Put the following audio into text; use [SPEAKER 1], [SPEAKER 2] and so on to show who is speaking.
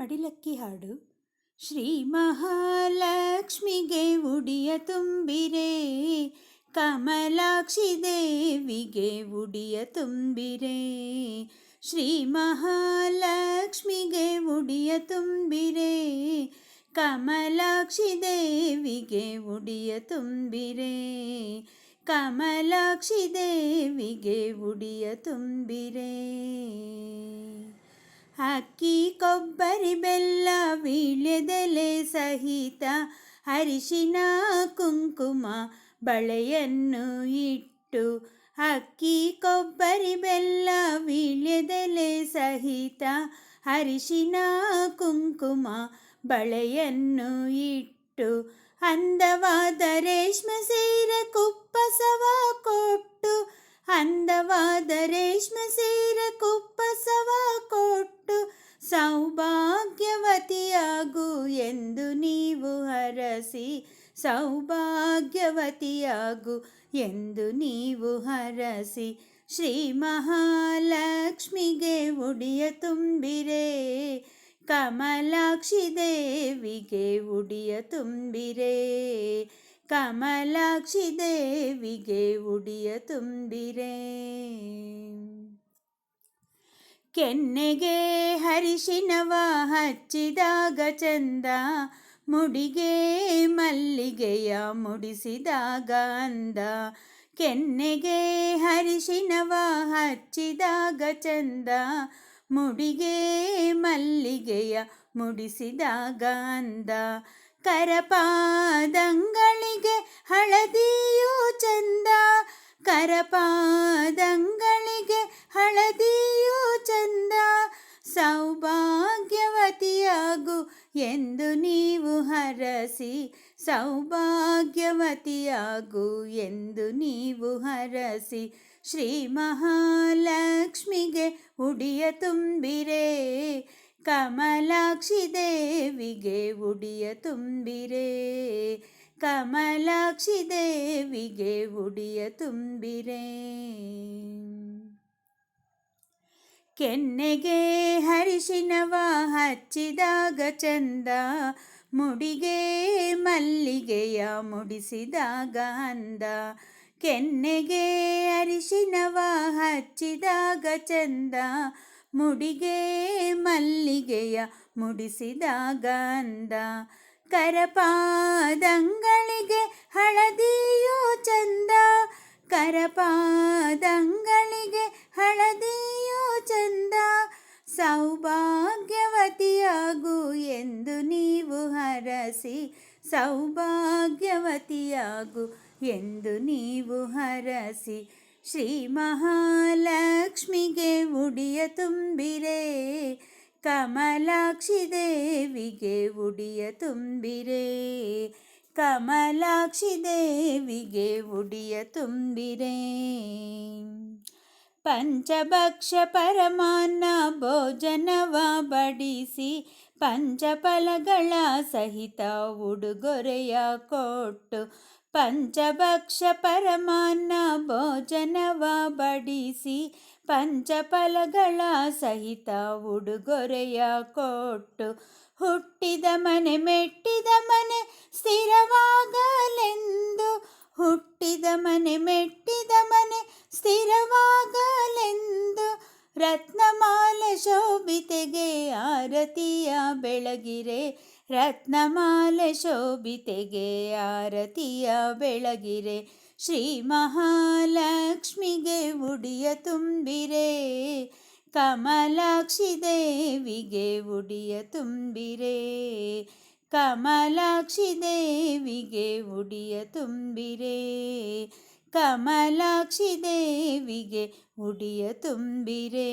[SPEAKER 1] ಮಡಿಲಕ್ಕಿ ಹಾಡು. ಶ್ರೀ ಮಹಾಲಕ್ಷ್ಮಿಗೆ ಉಡಿಯ ತುಂಬಿರೆ, ಕಮಲಾಕ್ಷಿ ದೇವಿಗೆ ಉಡಿಯ ತುಂಬಿರೆ. ಶ್ರೀ ಮಹಾಲಕ್ಷ್ಮಿಗೆ ಉಡಿಯ ತುಂಬಿರೆ, ಕಮಲಾಕ್ಷಿ ದೇವಿಗೆ ಉಡಿಯ ತುಂಬಿರೆ. ಕಮಲಾಕ್ಷಿ ದೇವಿಗೆ ಉಡಿಯ ತುಂಬಿರೆ. ಅಕ್ಕಿ ಕೊಬ್ಬರಿ ಬೆಲ್ಲ ವೀಳ್ಯದೆಲೆ ಸಹಿತ ಅರಿಶಿನ, ಕುಂಕುಮ, ಬಳೆಯನ್ನು ಇಟ್ಟು ಅಕ್ಕಿ ಕೊಬ್ಬರಿ ಬೆಲ್ಲ ವೀಳ್ಯದೆಲೆ ಸಹಿತ ಅರಿಶಿನ, ಕುಂಕುಮ, ಬಳೆಯನ್ನು ಇಟ್ಟು ಅಂದವಾದ ರೇಷ್ಮೆ ಸೀರೆ ಎಂದು ನೀವು ಹರಸಿ ಸೌಭಾಗ್ಯವತಿಯಾಗು ಎಂದು ನೀವು ಹರಸಿ ಶ್ರೀ ಮಹಾಲಕ್ಷ್ಮಿಗೆ ಉಡಿಯ ತುಂಬಿರೆ, ಕಮಲಾಕ್ಷಿ ದೇವಿಗೆ ಉಡಿಯ ತುಂಬಿರೆ, ಕಮಲಾಕ್ಷಿ ದೇವಿಗೆ ಉಡಿಯ ತುಂಬಿರೆ. ಕೆನ್ನೆಗೆ ಹರಿಶಿನವ ಹಚ್ಚಿದಾಗ ಚಂದ, ಮುಡಿಗೆ ಮಲ್ಲಿಗೆಯ ಮುಡಿಸಿದಾಗ ಅಂದ. ಕೆನ್ನೆಗೆ ಹರಿಶಿನವ ಹಚ್ಚಿದಾಗ ಚಂದ, ಮುಡಿಗೆ ಮಲ್ಲಿಗೆಯ ಮುಡಿಸಿದಾಗ ಅಂದ. ಕರಪಾದಂಗಳಿಗೆ ಹಳದಿಯೂ ಚಂದ, ಕರಪಾದಂಗಳಿಗೆ ಹಳದಿಯೂ ಚಂದ ಸೌಭಾಗ್ಯವತಿಯಾಗು ಎಂದು ನೀವು ಹರಸಿ, ಸೌಭಾಗ್ಯವತಿಯಾಗು ಎಂದು ನೀವು ಹರಸಿ, ಶ್ರೀ ಮಹಾಲಕ್ಷ್ಮಿಗೆ ಉಡಿಯ ತುಂಬಿರೆ, ಕಮಲಾಕ್ಷಿ ದೇವಿಗೆ ಉಡಿಯ ತುಂಬಿರೆ, ಕಮಲಾಕ್ಷಿ ದೇವಿಗೆ ಉಡಿಯ ತುಂಬಿರೆ. ಕೆನ್ನೆಗೆ ಹರಿಶಿನವ ಹಚ್ಚಿದಾಗ ಚಂದ. ಮುಡಿಗೆ ಮಲ್ಲಿಗೆಯ ಮುಡಿಸಿದಾಗ ಅಂದ. ಕೆನ್ನೆಗೆ ಅರಿಶಿನವ ಹಚ್ಚಿದಾಗ ಚಂದ. ಮುಡಿಗೆ ಮಲ್ಲಿಗೆಯ ಮುಡಿಸಿದಾಗ ಅಂದ. ಕರಪಾದಂಗಳಿಗೆ ಹಳದಿಯೋ ಚಂದ. ಕರಪಾದಂಗಳಿಗೆ ಹಳದಿಯೋ ಚಂದ ಸೌಭಾಗ್ಯವತಿಯಾಗು ಎಂದು ನೀವು ಹರಸಿ, ಸೌಭಾಗ್ಯವತಿಯಾಗು ಎಂದು ನೀವು ಹರಸಿ, ಶ್ರೀ ಮಹಾಲಕ್ಷ್ಮಿಗೆ ಉಡಿಯ ತುಂಬಿರೆ, ಕಮಲಾಕ್ಷಿ ದೇವಿಗೆ ಉಡಿಯ ತುಂಬಿರೆ, ಕಮಲಾಕ್ಷಿ ದೇವಿಗೆ ಉಡಿಯ ತುಂಬಿರೆ. ಪಂಚಭಕ್ಷ ಪರಮಾನ್ನ ಭೋಜನವ ಬಡಿಸಿ ಪಂಚಫಲಗಳ ಸಹಿತ ಉಡುಗೊರೆಯ ಕೊಟ್ಟು ಪಂಚಭಕ್ಷ ಪರಮಾನ್ನ ಭೋಜನವ ಬಡಿಸಿ ಪಂಚಫಲಗಳ ಸಹಿತ ಉಡುಗೊರೆಯ ಕೊಟ್ಟು ಹುಟ್ಟಿದ ಮನೆ ಮೆಟ್ಟಿದ ಮನೆ ಸ್ಥಿರವಾಗಲೆಂದು ಹುಟ್ಟಿದ ಮನೆ ರತ್ನಮಾಲೆ ಶೋಭಿತೆಗೆ ಆರತಿಯ ಬೆಳಗಿರೆ. ರತ್ನಮಾಲೆ ಶೋಭಿತೆಗೆ ಆರತಿಯ ಬೆಳಗಿರೆ. ಶ್ರೀ ಮಹಾಲಕ್ಷ್ಮಿಗೆ ಉಡಿಯ ತುಂಬಿರೆ. ಕಮಲಾಕ್ಷಿ ದೇವಿಗೆ ಉಡಿಯ ತುಂಬಿರೆ. ಕಮಲಾಕ್ಷಿ ದೇವಿಗೆ ಉಡಿಯ ತುಂಬಿರೆ. ಕಮಲಾಕ್ಷಿ ದೇವಿಗೆ ಉಡಿಯ ತುಂಬಿರೆ.